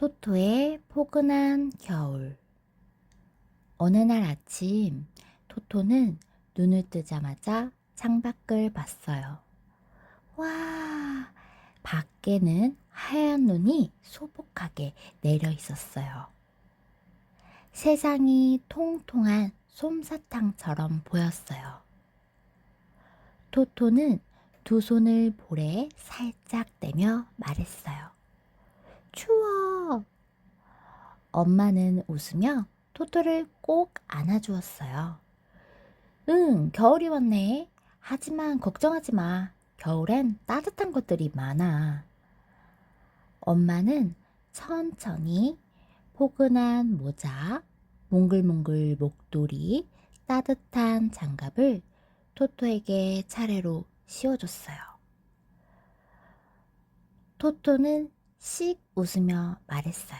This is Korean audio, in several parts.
토토의 포근한 겨울. 어느 날 아침, 토토는 눈을 뜨자마자 창밖을 봤어요. 와, 밖에는 하얀 눈이 소복하게 내려 있었어요. 세상이 통통한 솜사탕처럼 보였어요. 토토는 두 손을 볼에 살짝 내며 말했어요. 추워. 엄마는 웃으며 토토를 꼭 안아주었어요. 응, 겨울이 왔네. 하지만 걱정하지 마. 겨울엔 따뜻한 것들이 많아. 엄마는 천천히 포근한 모자, 몽글몽글 목도리, 따뜻한 장갑을 토토에게 차례로 씌워줬어요. 토토는 씩 웃으며 말했어요.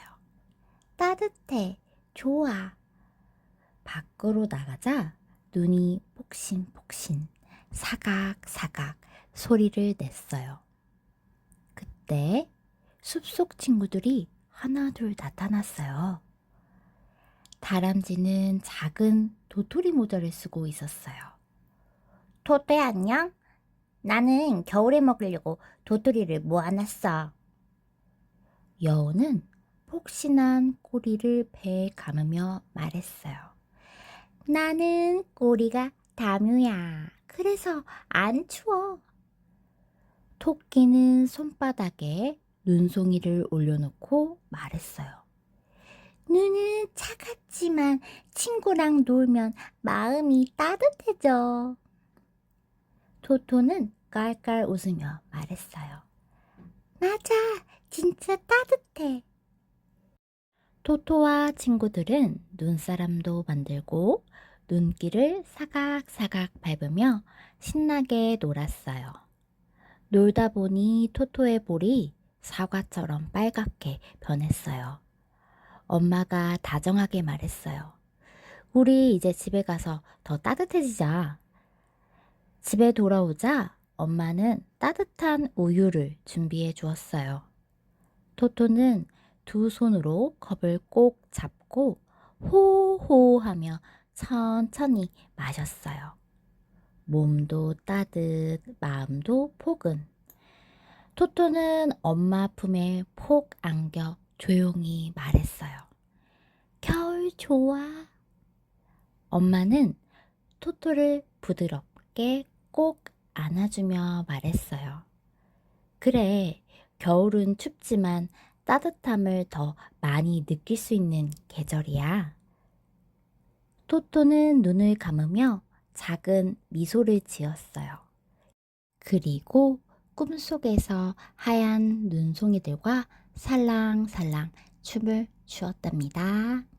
따뜻해, 좋아. 밖으로 나가자 눈이 폭신폭신, 사각사각 소리를 냈어요. 그때 숲속 친구들이 하나둘 나타났어요. 다람쥐는 작은 도토리 모자를 쓰고 있었어요. 토토야 안녕? 나는 겨울에 먹으려고 도토리를 모아놨어. 여우는 폭신한 꼬리를 배에 감으며 말했어요. 나는 꼬리가 다묘야. 그래서 안 추워. 토끼는 손바닥에 눈송이를 올려놓고 말했어요. 눈은 차갑지만 친구랑 놀면 마음이 따뜻해져. 토토는 깔깔 웃으며 말했어요. 진짜 따뜻해. 토토와 친구들은 눈사람도 만들고 눈길을 사각사각 밟으며 신나게 놀았어요. 놀다 보니 토토의 볼이 사과처럼 빨갛게 변했어요. 엄마가 다정하게 말했어요. 우리 이제 집에 가서 더 따뜻해지자. 집에 돌아오자 엄마는 따뜻한 우유를 준비해 주었어요. 토토는 두 손으로 컵을 꼭 잡고 호호 하며 천천히 마셨어요. 몸도 따뜻, 마음도 포근. 토토는 엄마 품에 폭 안겨 조용히 말했어요. 겨울 좋아. 엄마는 토토를 부드럽게 꼭 안아주며 말했어요. 그래, 겨울은 춥지만 따뜻함을 더 많이 느낄 수 있는 계절이야. 토토는 눈을 감으며 작은 미소를 지었어요. 그리고 꿈속에서 하얀 눈송이들과 살랑살랑 춤을 추었답니다.